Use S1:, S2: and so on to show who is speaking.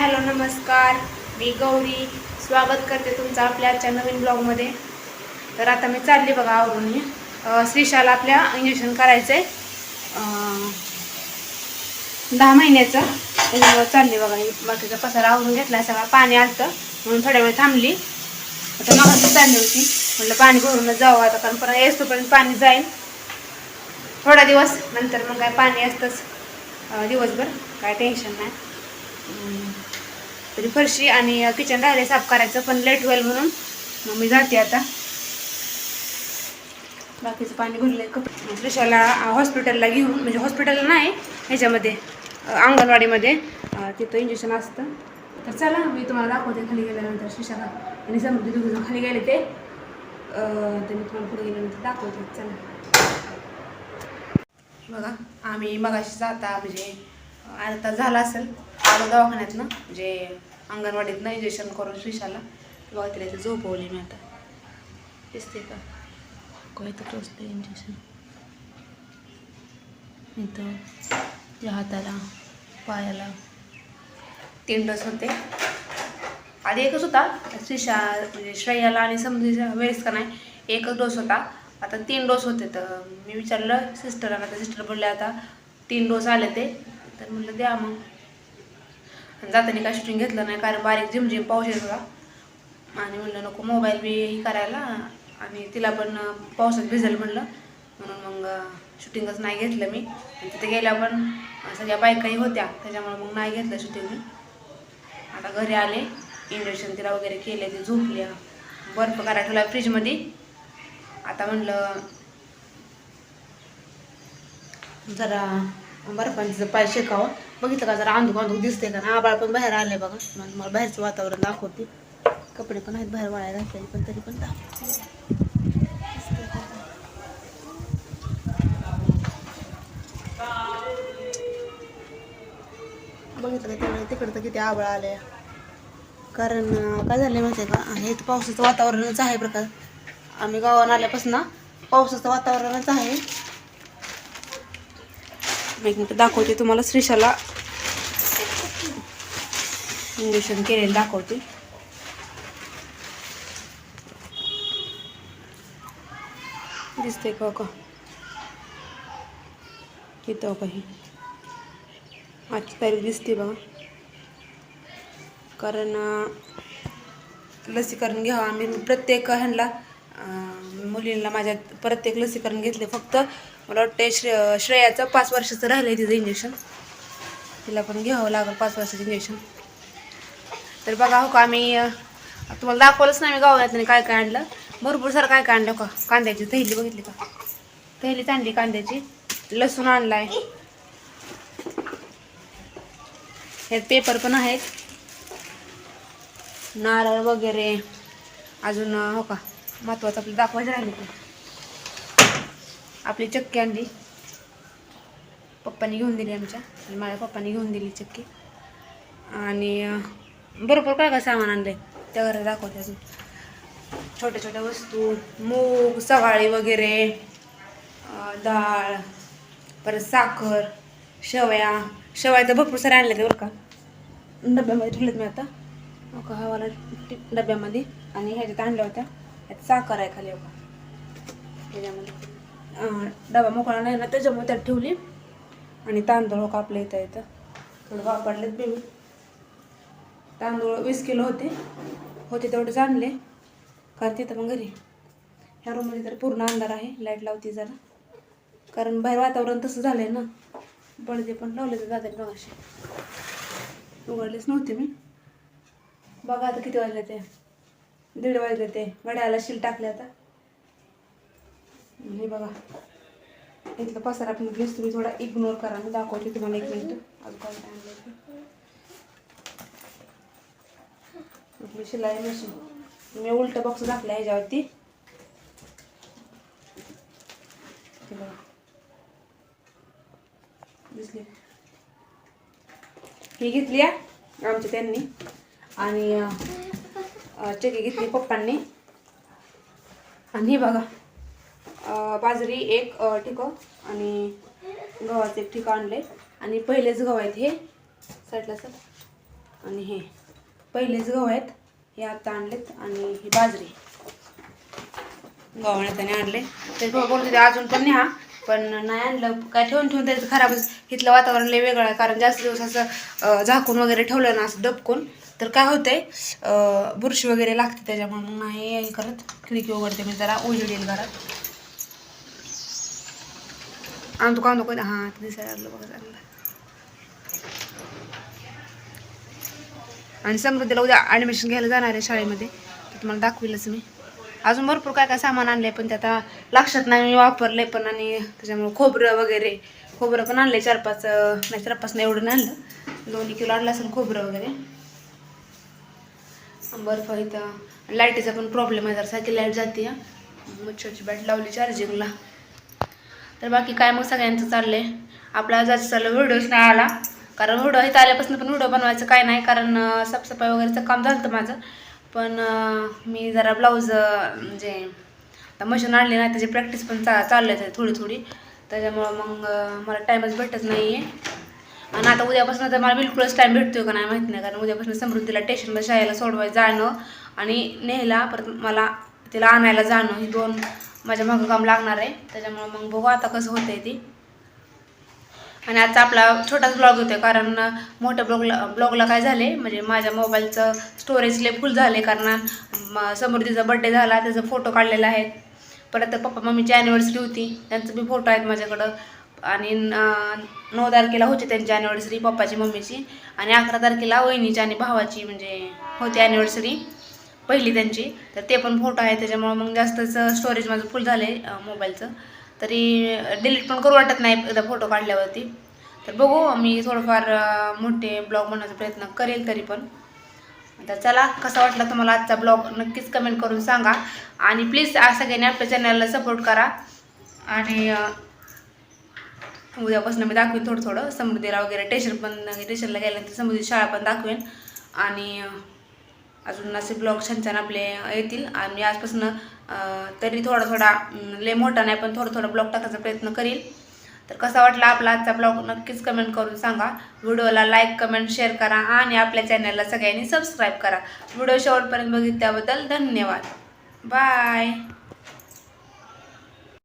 S1: Hello नमस्कार. मी गौरी. स्वागत करते तुमचं आपल्या आजच्या नवीन ब्लॉगमध्ये. तर आता मी चालली बघा आवरून. श्रीशाला आपल्या इंजेक्शन करायचं आहे दहा महिन्याचं. त्याच्यामुळं चालली बघा. बाकीचा पसारा आवरून घेतला. सगळा पाणी आलतं. म्हणून थोड्या वेळ थांबली. आता मग चालली होती. म्हटलं पाणी भरूनच जावं आता कारण परत येतोपर्यंत पाणी जाईल. थोडा दिवस. नंतर मग काय पाणी असतंच. दिवसभर. काय टेन्शन नाही. तरी फरशी आणि किचन राहिले साफ करायचं पण लेट होईल म्हणून. मग मी जाते आता. बाकीचं पाणी भरलंय. कपडे त्रिशाला हॉस्पिटलला घेऊन म्हणजे हॉस्पिटलला नाही ह्याच्यामध्ये अंगणवाडीमध्ये तिथं इंजेक्शन असतं. तर चला मी तुम्हाला दाखवते खाली गेल्यानंतर श्रीशाला आणि समृद्धी दोघं खाली गेले ते. तर मी तुम्हाला पुढे गेल्यानंतर दाखवते. चला. बघा आम्ही मगाशी जाता म्हणजे तास झाला असेल. आलो दवाखान्यातनं म्हणजे अंगणवाडीतनं इंजेक्शन करून श्रीशाला. बघा तिला इथे झोपवली मी आता. दिसते का? काय तर टोचलं इंजेक्शन इथं या हाताला पायाला. तीन डोस होते. आधी एकच होता. श्रीशा म्हणजे श्रेयाला आणि समजूच्या वेळेस का नाही एकच डोस होता. आता तीन डोस होते. तर मी विचारलं सिस्टरला तर सिस्टर बोलले आता तीन डोस आले ते. तर म्हटलं द्या मग. आणि जाताना काय शूटिंग घेतलं नाही कारण बारीक झिमझिम पाऊस येत होता. आणि म्हणलं नको मोबाईल बी हे करायला. आणि तिला पण पावसात भिजेल म्हणलं. म्हणून मग शूटिंगच नाही घेतलं मी. आणि तिथे गेल्या पण सगळ्या बायकाही होत्या. त्याच्यामुळे मग नाही घेतलं शूटिंग मी. आता घरी आले. इंजेक्शन तिला वगैरे केले ते झोपल्या. बर्फ करा ठेवला फ्रीजमध्ये आता म्हणलं जरा बर्फांचं पाय शेकावं. बघितलं का जरा अंधूक अंधूक दिसते का? ना आबाळ पण बाहेर आले बघा. मला बाहेरचं वातावरण दाखवते. कपडे पण आहेत बाहेर वाळायला घातलेले पण तरी पण दाखवते बघितलं का त्यामुळे तिकडं तर किती आबळ आले कारण काय झालं माहिती आहे का? हे तर पावसाचं वातावरणच आहे प्रकार. आम्ही गावानं आल्यापासून पावसाचं वातावरणच आहे. एक मिनटं दाखवते तुम्हाला. श्रीशाला इंजेक्शन केलेलं दाखवते. दिसते का का? इथं काही आजची तारीख दिसते बघा. कारण लसीकरण घ्यावं आम्ही. प्रत्येक ह्यांना मुलींना माझ्या प्रत्येक लसीकरण घेतले फक्त मला वाटते श्रे श्रेयाचं पाच वर्षाचं राहिलं आहे तिचं इंजेक्शन तिला पण घ्यावं लागेल पाच वर्षाचं इंजेक्शन तर बघा हो का आम्ही तुम्हाला दाखवलंच नाही मी गावात काय काय आणलं. भरपूर सारं काय काय आणलं हो का? कांद्याची थैली बघितली का? थैलीच आणली कांद्याची. लसूण आणलाय. ह्यात पेपर पण आहेत. नारळ वगैरे. अजून हो का? महत्वाचं आपलं दाखवायचं राहिले ते आपली चक्की आणली. पप्पानी घेऊन दिली आमच्या. आणि माझ्या पप्पांनी घेऊन दिली चक्की. आणि बरोबर भरपूर काय काय सामान आणलं आहे त्या घरात दाखवते अजून. छोट्या छोट्या वस्तू मूग सवाळी वगैरे डाळ परत साखर शेवया. शेवया तर भरपूर सारे आणले ते बरं का. डब्यामध्ये ठेवलेत मी आता. हवाला डब्यामध्ये. आणि ह्याच्यात आणल्या होत्या. ह्यात साखर आहे खाली हो त्याच्यामध्ये. डबा मोकळा नाही ना त्याच्यामुळे त्यात ठेवली. आणि तांदूळ हो इथं इथं. थोडं वापरलेत बी मी. तांदूळ वीस किलो होते. होते तेवढेच आणले कारण तिथं मग घरी. ह्या रूममध्ये तर पूर्ण अंधार आहे. लाइट लावते जरा. कारण बाहेर वातावरण तसं झालं आहे ना. पडदे पण लावले तर जातात मग असे उघडलेच नव्हते मी. बघा आता किती वाजले ते. दीड वाजले ते. गड्याला शिल टाकले आता. हे बघा. इथलं पसारा आपण प्लीज तुम्ही थोडा इग्नोर करा. मी दाखवते तुम्हाला एक मिनिट. अजून काय काय आपली शिलाई मशीन मी उलट बॉक्स दाखला ह्याच्यावरती. बघा. दिसली. ही घेतली आहे आमच्या त्यांनी. आणि चकी घेतली पप्पांनी. आणि ही बघा. बाजरी एक ठिको आणि गव्हाचं एक ठिको आणले आणि पहिलेच गव्हा आहेत हे. साईडला सर. आणि हे. पहिलेच गहू आहेत. हे आता आणलेत आणि ही बाजरी. गव्हाण्यात त्याने आणले. ते बोलत अजून पण न्या. पण नाही आणलं. काय ठेवून ठेवून त्याचं खराबच इथलं वातावरण लय वेगळं आहे. कारण जास्त दिवस असं झाकून वगैरे ठेवलं ना असं डबकून तर काय होतंय आहे बुरशी वगैरे लागते त्याच्यामुळे मग नाही हे करत. खिडकी उघडते मी जरा उजेड येईल घरात. आणतो कांदो कधी हां ते दिसायला लागलं बघा चांगलं. आणि समृद्धीला उद्या ॲडमिशन घ्यायला जाणार आहे शाळेमध्ये तर तुम्हाला दाखवीलच मी. अजून भरपूर काय काय सामान आणलं आहे पण ते आता लक्षात नाही मी वापरलंय पण आणि त्याच्यामुळे खोबरं वगैरे खोबरं पण आणलंय चार पाच नाही चार पाच नाही एवढं नाही आणलं. दोन्ही किलो आणलं असेल खोबरं वगैरे. बर्फ इथं. लाईटीचा पण प्रॉब्लेम आहे जर सारखी लाइट जाते मच्छरची बॅट लावली चार्जिंगला तर बाकी काय मग सगळ्यांचं चाललं आहे आपला जास्त चाललं व्हिडिओच नाही आला. कारण व्हिडिओ इथं आल्यापासून पण व्हिडिओ बनवायचं काय नाही कारण साफसफाई वगैरेचं काम झालं होतं माझं. पण मी जरा ब्लाऊज म्हणजे आता मशीन आणली ना त्याची प्रॅक्टिस पण चा चाललं आहे थोडी थोडी त्याच्यामुळं मग मला टाईमच भेटत नाही आहे आणि आता उद्यापासून तर मला बिलकुलच टाईम भेटतोय का नाही माहीत नाही कारण उद्यापासून समृद्धीला स्टेशनला शाळेला सोडवायला जाणं आणि न्यायला परत मला तिला आणायला जाणं ही दोन माझ्या मागं काम लागणार आहे. त्याच्यामुळं मग बघू आता कसं होतंय ती. आणि आजचा आपला छोटाच ब्लॉग होतो कारण मोठ्या ब्लॉगला ब्लॉगला काय झाले म्हणजे माझ्या मोबाईलचं स्टोरेज लय फुल झाले कारण म- समृद्धीचा बड्डे झाला त्याचा फोटो काढलेला आहे. परत पप्पा मम्मीची ॲनिव्हर्सरी होती त्यांचं बी फोटो आहेत माझ्याकडं. आणि नऊ तारखेला होती त्यांची ॲनिव्हर्सरी पप्पाची मम्मीची. आणि अकरा तारखेला वहिनीची आणि भावाची म्हणजे होती ॲनिव्हर्सरी पहिली त्यांची. तर ते पण फोटो आहे त्याच्यामुळं मग जास्तच स्टोरेज माझं फुल झालं आहे मोबाईलचं तरी डिलीट पण करू वाटत नाही एकदा फोटो काढल्यावरती. तर बघू मी थोडंफार मोठे ब्लॉग बनवायचा प्रयत्न करेल तरी पण. तर चला कसा वाटला तुम्हाला आजचा ब्लॉग नक्कीच कमेंट करून सांगा. आणि प्लीज सगळ्यांनी आपल्या चॅनलला सपोर्ट करा. आणि उद्यापासून मी दाखवेन थोडं थोडं. समृद्धीला वगैरे टेशन पण टेशनला गेल्यानंतर समृद्धी शाळा पण दाखवेन. आणि अजून असे ब्लॉग छान छान आपले येतील. आणि आजपासून तरी थोडा थोडा लय मोठा नाही पण थोडा थोडा ब्लॉग टाकायचा प्रयत्न करील तर कसा वाटला आपला आजचा ब्लॉग नक्कीच कमेंट करून सांगा. व्हिडिओला लाईक कमेंट शेअर करा आणि आपल्या चॅनलला सगळ्यांनी सबस्क्राईब करा. व्हिडिओ शेवटपर्यंत बघितल्याबद्दल धन्यवाद. बाय